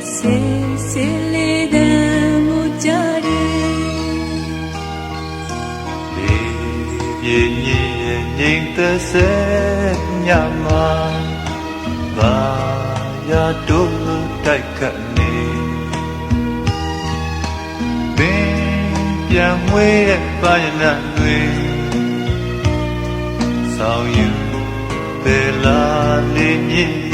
Say, say, lay down. ပြင်းရဲ့ငြိမ်သက်စေညမှာဘာရတို့တိုက်ခတ်နေပင်ပြန်ဝေးတဲ့ပါရဏတွေဆောင်ယူပေလာလေးမြည်